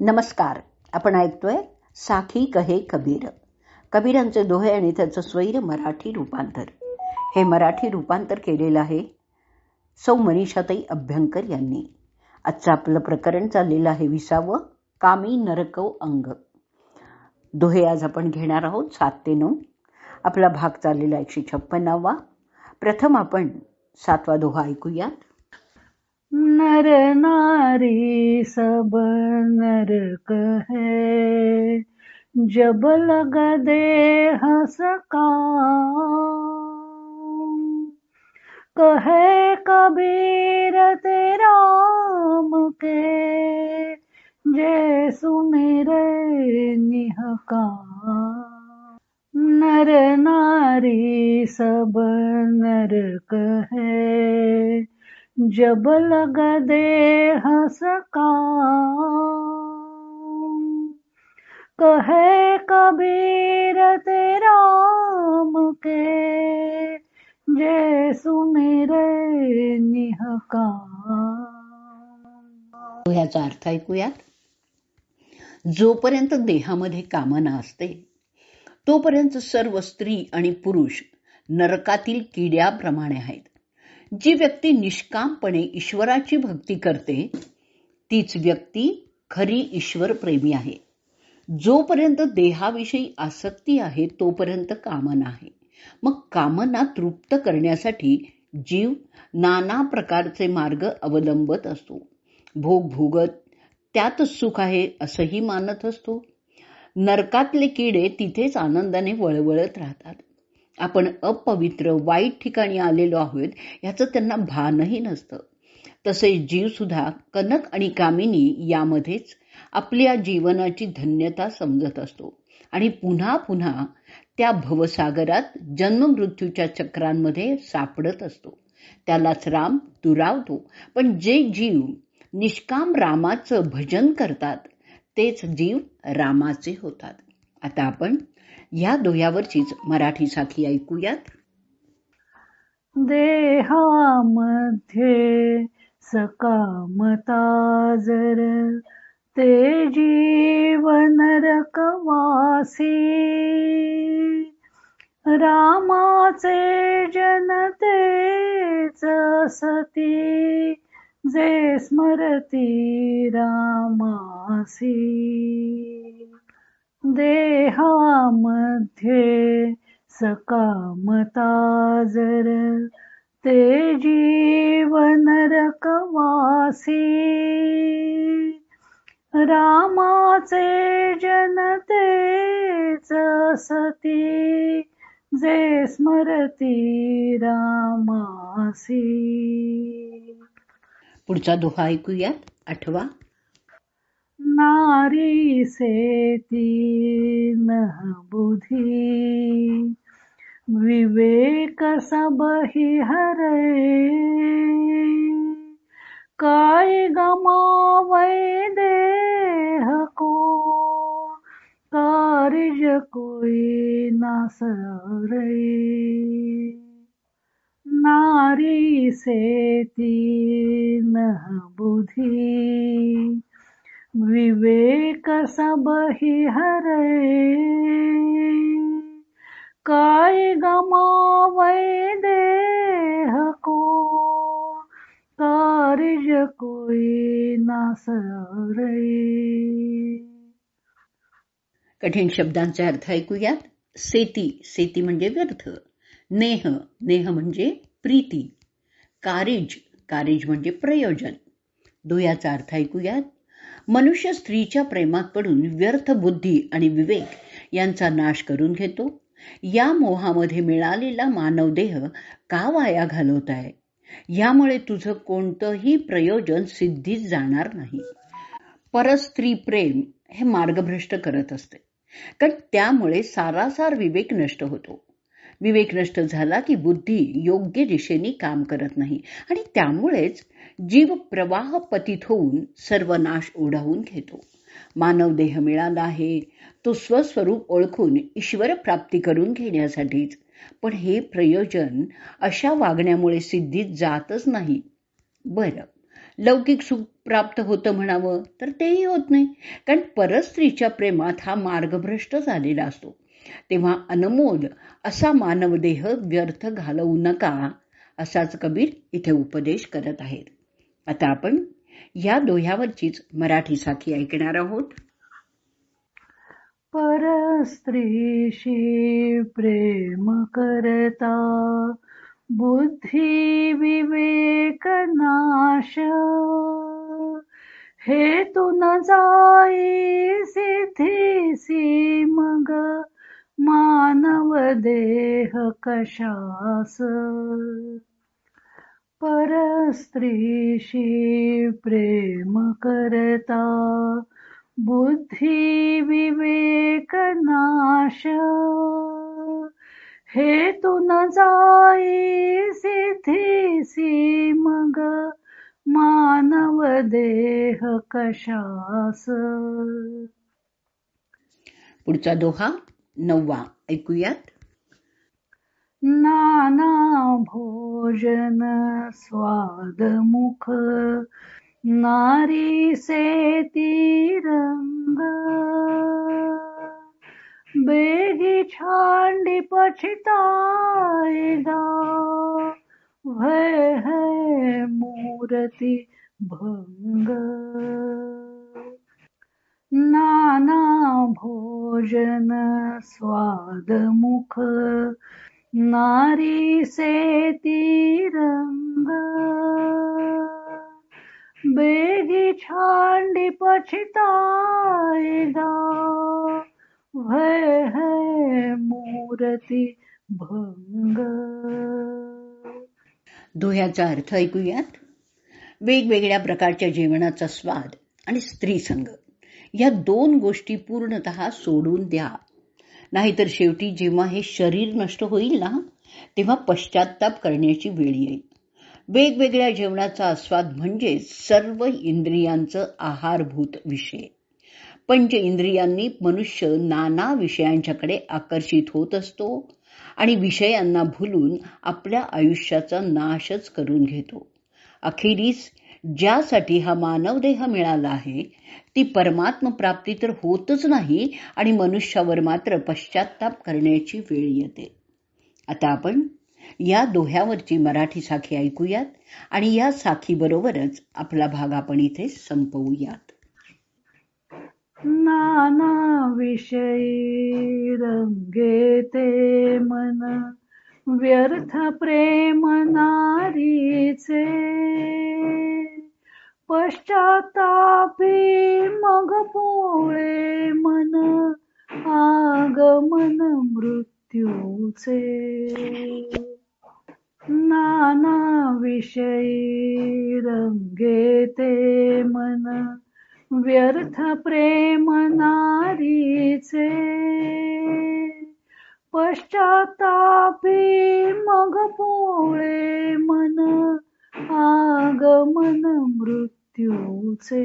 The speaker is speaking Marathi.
नमस्कार. आपण ऐकतोय साखी कहे कबीर. कबीरांचे दोहे आणि त्याचं स्वैर मराठी रूपांतर. हे मराठी रूपांतर केलेलं आहे सौ मनीषाताई अभ्यंकर यांनी. आजचं आपलं प्रकरण चाललेलं आहे विसावं कामी नरकव अंग. दोहे आज आपण घेणार आहोत सात ते नऊ. आपला भाग चाललेला एकशे छप्पन्नावा प्रथम आपण सातवा दोहा ऐकूयात. नर नारी सब नरक है जब लग दे हसका कहे कबीर ते राम के जे सुमिरे निहका नर नारी सब नरक है जब लग दे सका। कहे कबीर तेराम के जे सुमेरे निहका ह्याचा अर्थ ऐकूयात. जोपर्यंत देहामध्ये कामना असते तोपर्यंत सर्व स्त्री आणि पुरुष नरकातील किड्याप्रमाणे आहेत. जी व्यक्ती निष्कामपणे ईश्वराची भक्ती करते तीच व्यक्ती खरी ईश्वर प्रेमी आहे. जोपर्यंत देहाविषयी आसक्ती आहे तोपर्यंत कामना आहे. मग कामना तृप्त करण्यासाठी जीव नाना प्रकारचे मार्ग अवलंबत असतो. भोग भोगत त्यातच सुख आहे असंही मानत असतो. नरकातले किडे तिथेच आनंदाने वळवळत राहतात. आपण अपवित्र वाईट ठिकाणी आलेलो आहोत याचं त्यांना भानही नसतं. तसे जीव सुद्धा कनक आणि कामिनी यामध्येच आपल्या जीवनाची धन्यता समजत असतो. आणि पुन्हा पुन्हा त्या भवसागरात जन्ममृत्यूच्या चक्रांमध्ये सापडत असतो. त्यालाच राम दुरावतो. पण जे जीव निष्काम रामाचं भजन करतात तेच जीव रामाचे होतात. आता आपण या दोह्यावरचीच मराठी साखी ऐकूयात. देहामध्ये सकामता जर ते जीवन रकवासी रामाचे जनतेच सती जे स्मरती रामासी. देहामध्ये सकामता जर ते जीवन रकवासी रामाचे जनतेच सती जे स्मरती रामासी. पुढचा दोहा ऐकूयात. आठवा नारी से तीन बुद्धि। विवेक सब ही हरे। काय गमावै देह को? कार्य कोई न सरे। नारी से तीन बुद्धि। विवेक सब ही हरे। काय गमावै देह को? कार्य कोई न सरे। कठीण शब्दांचे अर्थ ऐकूयात. सेती. सेती म्हणजे व्यर्थ. नेह. नेह म्हणजे प्रीती. कारिज. कारिज म्हणजे प्रयोजन. दुयाचा अर्थ ऐकूयात. मनुष्य स्त्रीच्या प्रेमात पडून व्यर्थ बुद्धी आणि विवेक यांचा नाश करून घेतो. या मोहामध्ये मिळालेला मानवदेह का वाया घालवत आहे? यामुळे तुझं कोणतंही प्रयोजन सिद्धीच जाणार नाही. परस्त्री प्रेम हे मार्गभ्रष्ट करत असते. कारण त्यामुळे सारासार विवेक नष्ट होतो. विवेक नष्ट झाला की बुद्धी योग्य दिशेने काम करत नाही. आणि त्यामुळेच जीव प्रवाह पतित होऊन सर्वनाश ओढावून घेतो. मानव देह मिळाला आहे. तो स्वस्वरूप ओळखून ईश्वर प्राप्ती करून घेण्यासाठीच. पण हे प्रयोजन अशा वागण्यामुळे सिद्धीत जातच नाही. बरं. लौकिक सुख प्राप्त होतं म्हणावं तर तेही होत नाही. कारण परस्त्रीच्या प्रेमात हा मार्गभ्रष्ट झालेला असतो. तेव्हा अनमोल असा मानवदेह व्यर्थ घालवू नका असाच कबीर इथे उपदेश करत आहेत. आता आपण या दोह्यावरचीच मराठी साखी ऐकणार आहोत. परस्त्रीशी प्रेम करता बुद्धी विवेक नाश हे तू न जाई सिथीसी मग मानव देह कशास। परस्त्रीशी प्रेम करता बुद्धी विवेक नाश हे तू न जाई मग मानव देह कशास? पुढचा दोहा नववा ऐकूयात. नाना भोजन स्वाद मुख नारी से तिरंग बेगी छांडी पछताएगा। भय है मूर्ति भंग। नाना भोजन स्वाद मुख। नारी से तिरंग। बेगी छांडी पछताएगा। भय है मूर्ति भंग। दोह्याचा अर्थ ऐकूयात? वेगवेगळ्या प्रकारच्या जेवणाचा स्वाद आणि स्त्री संग या दोन गोष्टी पूर्णत सोडून द्या. नाहीतर शेवटी जेव्हा हे शरीर नष्ट होईल ना तेव्हा पश्चाताप करण्याची वेळ येईल. वेगवेगळ्या जेवणाचा आस्वाद म्हणजे सर्व इंद्रियांचं आहारभूत विषय. पंच इंद्रियांनी मनुष्य नाना विषयांच्याकडे आकर्षित होत असतो आणि विषयांना भुलून आपल्या आयुष्याचा नाशच करून घेतो. अखेरीस ज्यासाठी हा मानवदेह मिळाला आहे ती परमात्म प्राप्ती तर होतच नाही आणि मनुष्यावर मात्र पश्चाताप करण्याची वेळ येते. आता आपण या दोह्यावरची मराठी साखी ऐकूयात आणि या साखीबरोबरच आपला भाग आपण इथे संपवूयात. नाना विषयी रंगे ते मन व्यर्थ प्रेम नारीचे पश्चातापी मग पोळे मन आगमन मृत्यूचे. प्रेम पश्चातापी मग पोळे मन आगमन मृत्यूचे.